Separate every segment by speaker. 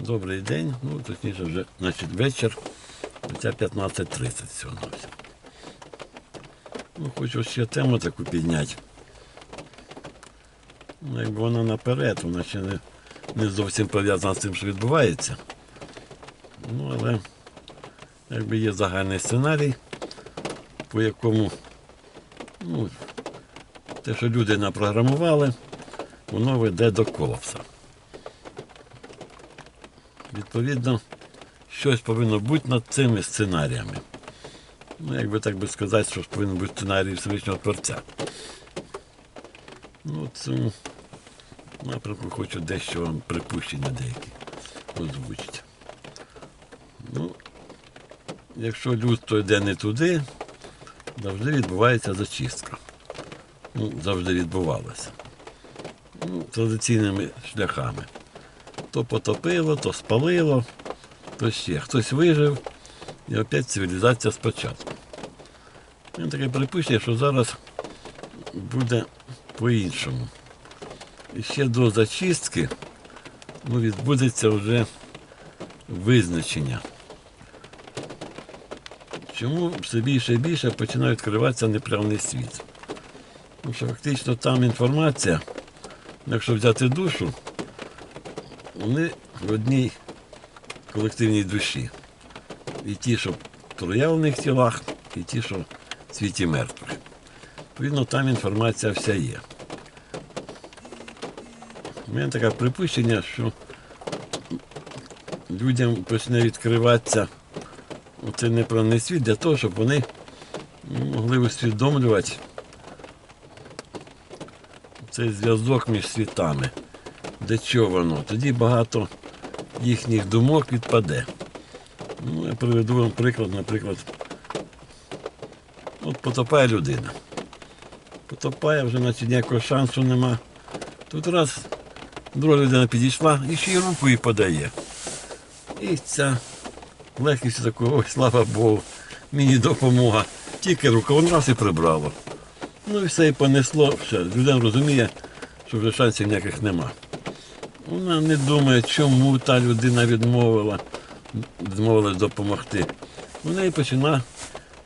Speaker 1: Добрий день, ну точніше вже значить, вечір, хоча 15.30 всього. Ну, хочу ще тему таку підняти. Ну, якби вона наперед, вона ще не, не зовсім пов'язана з тим, що відбувається. Ну, але якби є загальний сценарій, по якому ну, те, що люди напрограмували, воно веде до колапсу. Відповідно, щось повинно бути над цими сценаріями. Ну, як так би сказати, що повинен бути сценарій Всевишнього Творця. Ну, цьому напрямку хочу дещо вам припущення деякі озвучити. Ну, якщо людство йде не туди, завжди відбувається зачистка. Ну, завжди відбувалася. Ну, традиційними шляхами. То потопило, то спалило, то ще. Хтось вижив, і опять цивілізація спочатку. Він таке припущення, що зараз буде по-іншому. І ще до зачистки ну, відбудеться вже визначення. Чому все більше і більше починає відкриватися неправний світ? Тому що фактично там інформація, якщо взяти душу, вони в одній колективній душі. І ті, що в проявлених тілах, і ті, що в світі мертвих. Відповідно, там інформація вся є. У мене таке припущення, що людям почне відкриватися цей неправний світ для того, щоб вони могли усвідомлювати цей зв'язок між світами. Для чого воно? Тоді багато їхніх думок відпаде. Ну, я приведу вам приклад, наприклад, от потопає людина. Потопає, вже наче ніякого шансу нема. Тут раз друга людина підійшла і ще й руку їй подає. І ця легкість такою, ой, слава Богу, мені допомога. Тільки рука, вон раз і прибрало. Ну і все і понесло. Все. Людина розуміє, що вже шансів ніяких нема. Вона не думає, чому та людина відмовила, відмовилась допомогти. У неї починає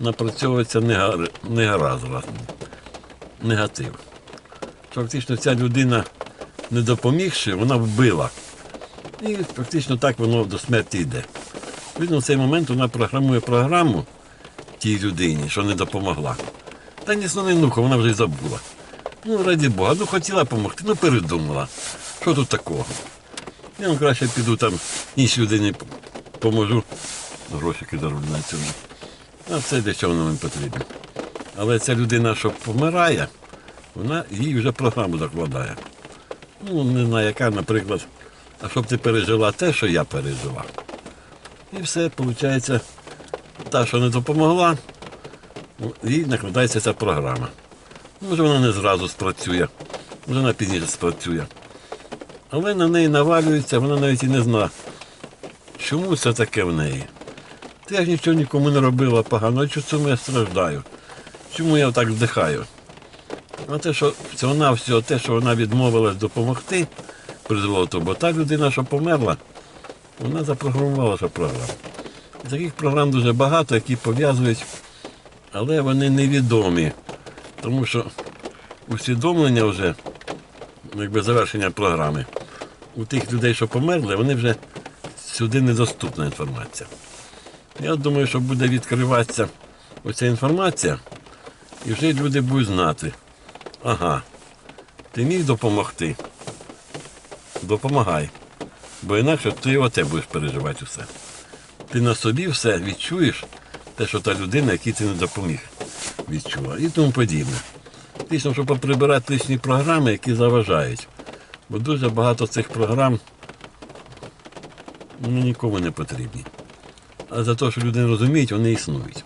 Speaker 1: напрацьовуватися негар- негаразд, негатив. Фактично ця людина, не допомігши, вона вбила. І фактично так воно до смерті йде. Відно, в цей момент вона програмує програму тій людині, що не допомогла. Та ні, не нуха, вона вже й забула. Ну, раді Бога, ну хотіла допомогти, ну передумала. Що тут такого? Я вам краще піду там іншій людині поможу. Грошики зароблю на цьому. А це для чого мені потрібно. Але ця людина, що помирає, вона їй вже програму закладає. Ну, не знаю, яка, наприклад, а щоб ти пережила те, що я пережила. І все, виходить, та, що не допомогла, ну, їй накладається ця програма. Може, вона не зразу спрацює, може вона пізніше спрацює. Але на неї навалюється, вона навіть і не знає, чому це таке в неї. Я ж нічого нікому не робила погано, чому я страждаю? Чому я так вдихаю? А те, що вона всього те, що вона відмовилась допомогти, призвело бо та людина, що померла, вона запрограмувала що програму. І таких програм дуже багато, які пов'язують, але вони невідомі. Тому що усвідомлення вже, якби завершення програми, у тих людей, що померли, вони вже сюди недоступна інформація. Я думаю, що буде відкриватися оця інформація, і вже люди будуть знати. Ага, ти міг допомогти. Допомагай. Бо інакше ти оте будеш переживати все. Ти на собі все відчуєш, те, що та людина, якій ти не допоміг, відчула. І тому подібне. Після, щоб поприбирати лишні програми, які заважають. Бо дуже багато цих програм вони нікому не потрібні. А за те, що люди не розуміють, вони існують.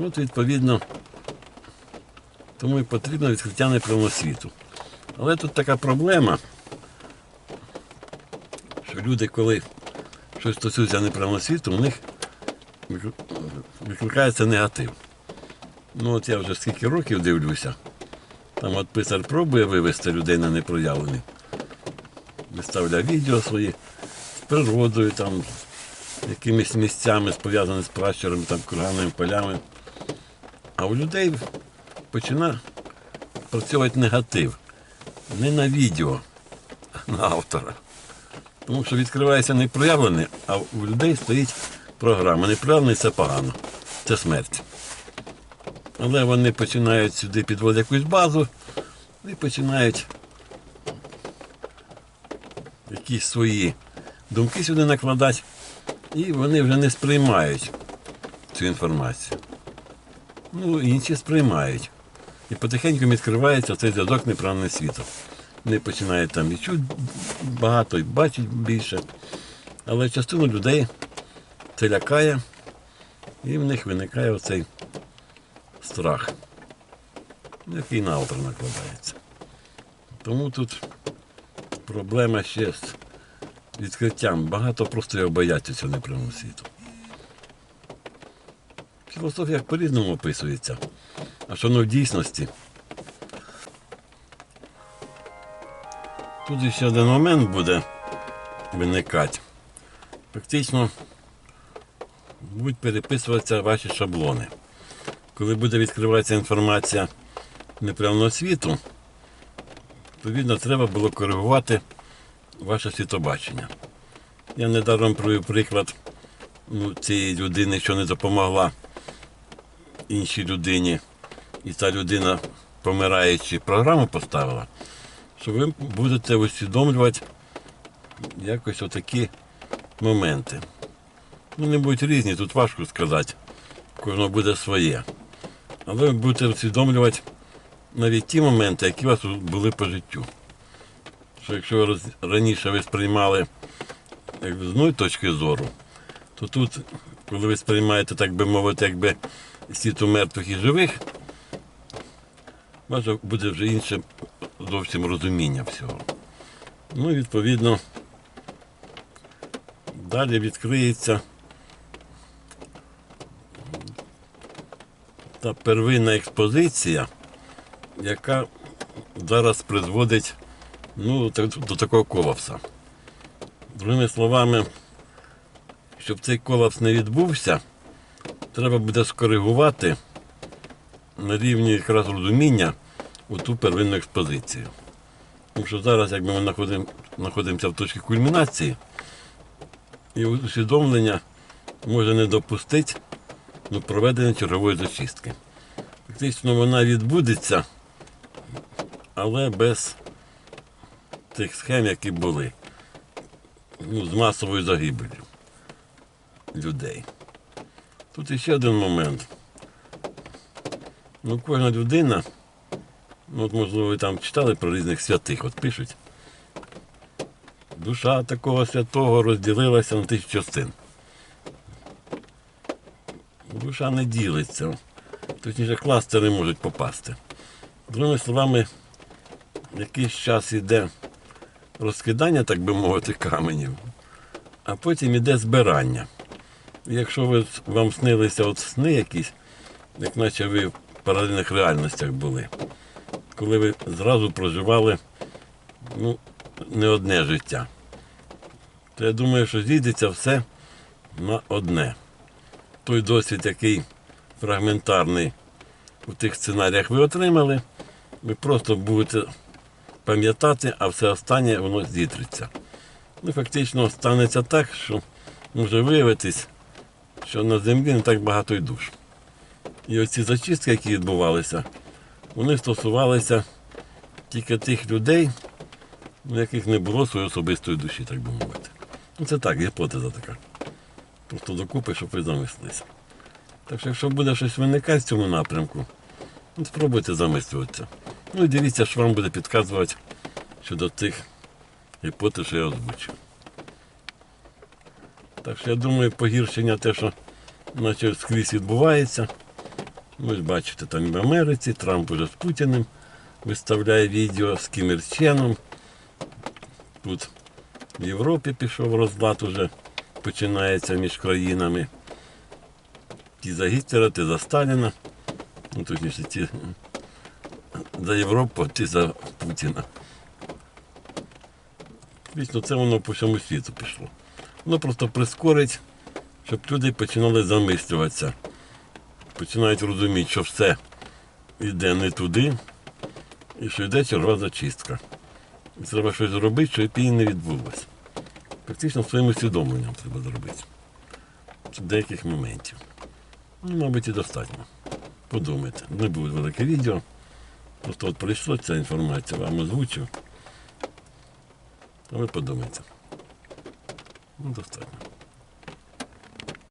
Speaker 1: От, відповідно, тому і потрібно відкриття неправого світу. Але тут така проблема, що люди, коли щось стосується неправого світу, у них викликається негатив. Ну от я вже скільки років дивлюся, там от писар пробує вивести людей на непроявлений. Виставляє відео свої з природою, там, якимись місцями, пов'язаними з пращурами, там, курганими полями. А у людей починає працювати негатив. Не на відео, а на автора. Тому що відкривається не проявлений, а у людей стоїть програма. Непроявлений це погано. Це смерть. Але вони починають сюди підводити якусь базу і починають якісь свої думки сюди накладати, і вони вже не сприймають цю інформацію. Ну, інші сприймають. І потихеньку відкривається цей зв'язок неправильним світом. Вони починають там і багато, і бачать більше. Але частину людей це лякає, і в них виникає оцей страх, який на автор накладається. Тому тут проблема ще з відкриттям. Багато просто його бояться цього неправильного світу. Філософія по-різному описується. А що воно в дійсності? Тут ще один момент буде виникати. Фактично будуть переписуватися ваші шаблони. Коли буде відкриватися інформація неправильного світу, відповідно, треба було коригувати ваше світобачення. Я недаром провів приклад ну, цієї людини, що не допомогла іншій людині, і та людина, помираючи, програму поставила, що ви будете усвідомлювати якось отакі моменти. Вони будуть різні, тут важко сказати, кожного буде своє. Але ви будете усвідомлювати навіть ті моменти, які у вас були по життю. Що якщо ви раніше ви сприймали як з одної точки зору, то тут, коли ви сприймаєте, так би мовити, якби світу мертвих і живих, у вас буде вже інше зовсім розуміння всього. Ну і відповідно, далі відкриється та первинна експозиція, яка зараз призводить ну, до такого колапса. Другими словами, щоб цей колапс не відбувся, треба буде скоригувати на рівні якраз розуміння у ту первинну експозицію. Тому що зараз, якби ми знаходимо- знаходимося в точці кульмінації, і усвідомлення може не допустити до проведення чергової зачистки. Фактично вона відбудеться, але без тих схем, які були. Ну, з масовою загибелью людей. Тут іще один момент. Ну, кожна людина, ну, от, можливо, ви там читали про різних святих, от пишуть. Душа такого святого розділилася на тисячу частин. Душа не ділиться. Точніше, кластери можуть попасти. Другими словами, якийсь час йде розкидання, так би мовити, каменів, а потім іде збирання. Якщо ви, вам снилися от сни якісь, як наче ви в паралельних реальностях були, коли ви зразу проживали ну, не одне життя, то я думаю, що зійдеться все на одне. Той досвід, який фрагментарний у тих сценаріях ви отримали, ви просто будете пам'ятати, а все останнє воно зітриться. Ну, фактично станеться так, що може виявитись, що на землі не так багато й душ. І оці зачистки, які відбувалися, вони стосувалися тільки тих людей, у яких не було своєї особистої душі, так би мовити. Ну, це так, гіпотеза така. Просто докупи, щоб ви замислилися. Так що, якщо буде щось виникати в цьому напрямку, ну, спробуйте замислюватися. Ну і дивіться, що вам буде підказувати щодо тих гіпотез, що я озвучив. Так що я думаю, погіршення те, що наче скрізь відбувається. Ви ж бачите, там в Америці, Трамп уже з Путіним виставляє відео з Кім Ір Ченом. Тут в Європі пішов розлад уже починається між країнами. Ті за Гітлера, ті за Сталіна. Ну, точніше, ті за Європу, ті за Путіна. Звісно, це воно по всьому світу пішло. Воно просто прискорить, щоб люди починали замислюватися. Починають розуміти, що все йде не туди, і що йде чергова зачистка. І треба щось зробити, щоб її не відбулося. Практично своїм усвідомленням треба зробити. Деяких моментів. Ну, мабуть, і достатньо. Подумайте. Не буде велике відео. Просто от прийшла ця інформація, вам озвучу. А ви подумайте. Ну, достатньо.